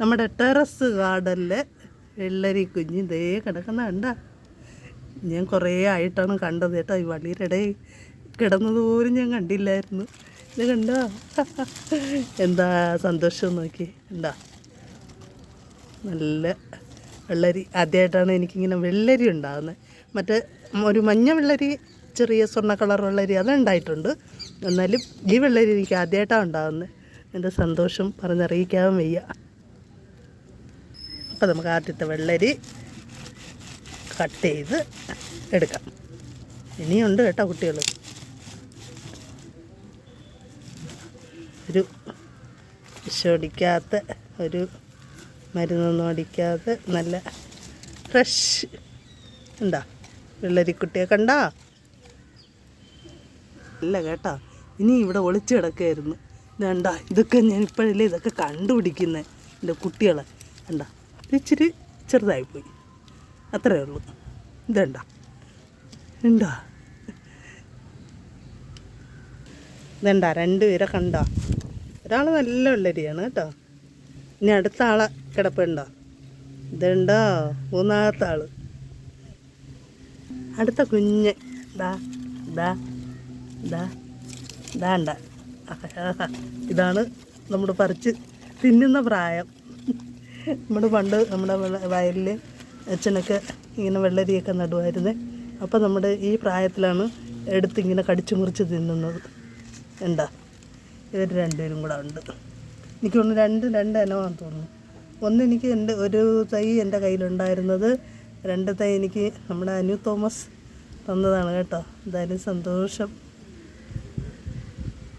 നമ്മുടെ ടെറസ് ഗാർഡനിലെ വെള്ളരി കുഞ്ഞ് ഇതേ കിടക്കുന്ന കണ്ട. ഞാൻ കുറേ ആയിട്ടാണ് കണ്ടത് കേട്ടോ. ഈ വള്ളിയുടെ കിടന്നത് പോലും ഞാൻ കണ്ടില്ലായിരുന്നു. ഇത് കണ്ടോ? എന്താ സന്തോഷം നോക്കി. എന്താ നല്ല വെള്ളരി. ആദ്യമായിട്ടാണ് എനിക്കിങ്ങനെ വെള്ളരി ഉണ്ടാകുന്നത് മറ്റേ ഒരു മഞ്ഞ വെള്ളരി ചെറിയ സ്വർണ കളർ വെള്ളരി അതുണ്ടായിട്ടുണ്ട് എന്നാലും ഈ വെള്ളരി എനിക്ക് ആദ്യമായിട്ടാണ് ഉണ്ടാകുന്നത് എന്റെ സന്തോഷം പറഞ്ഞറിയിക്കാൻ വയ്യ. അപ്പോൾ നമുക്ക് ആദ്യത്തെ വെള്ളരി കട്ട് ചെയ്ത് എടുക്കാം. ഇനിയുണ്ട് കേട്ടോ കുട്ടികൾ ഒരു വിഷമടിക്കാത്ത ഒരു മരുന്നൊന്നും അടിക്കാതെ നല്ല ഫ്രഷ് എന്താ വെള്ളരിക്കുട്ടിയെ കണ്ടാ? അല്ല കേട്ടോ. ഇനി ഇവിടെ ഒളിച്ചു കിടക്കുകയായിരുന്നു വേണ്ട ഇതൊക്കെ ഞാൻ ഇപ്പോഴല്ലേ ഇതൊക്കെ കണ്ടുപിടിക്കുന്നത് എന്റെ കുട്ടികളെ. വേണ്ട ഇച്ചിരി ചെറുതായിപ്പോയി അത്രയേ ഉള്ളൂ. ഇതണ്ട. ഉണ്ടോ ഇതണ്ട രണ്ടുപേരെ കണ്ടോ? ഒരാൾ നല്ല വെള്ളരിയാണ് കേട്ടോ. ഇനി അടുത്ത ആളെ കിടപ്പുണ്ടോ? ഇതുണ്ടോ? മൂന്നാമത്തെ ആൾ. അടുത്ത കുഞ്ഞ്. ദാ ദാ ദാ ദാണ്ട ഇതാണ് നമ്മൾ പറിച്ച് തിന്നുന്ന പ്രായം. നമ്മൾ പണ്ട് നമ്മുടെ വയലിൽ അച്ഛനൊക്കെ ഇങ്ങനെ വെള്ളരിയൊക്കെ നടുമായിരുന്നേ അപ്പോൾ നമ്മുടെ ഈ പ്രായത്തിലാണ് എടുത്ത് ഇങ്ങനെ കടിച്ചു മുറിച്ച് തിന്നുന്നത്. എന്താ? ഇവർ രണ്ടുപേരും കൂടെ ഉണ്ട്. എനിക്ക് രണ്ട് രണ്ട് ഇനമാണെന്ന് തോന്നുന്നു. ഒന്ന് എനിക്ക് എന്റെ ഒരു തൈ എന്റെ കയ്യിലുണ്ടായിരുന്നത് രണ്ട് തൈ എനിക്ക് നമ്മുടെ അനു തോമസ് തന്നതാണ് കേട്ടോ. എന്തായാലും സന്തോഷം.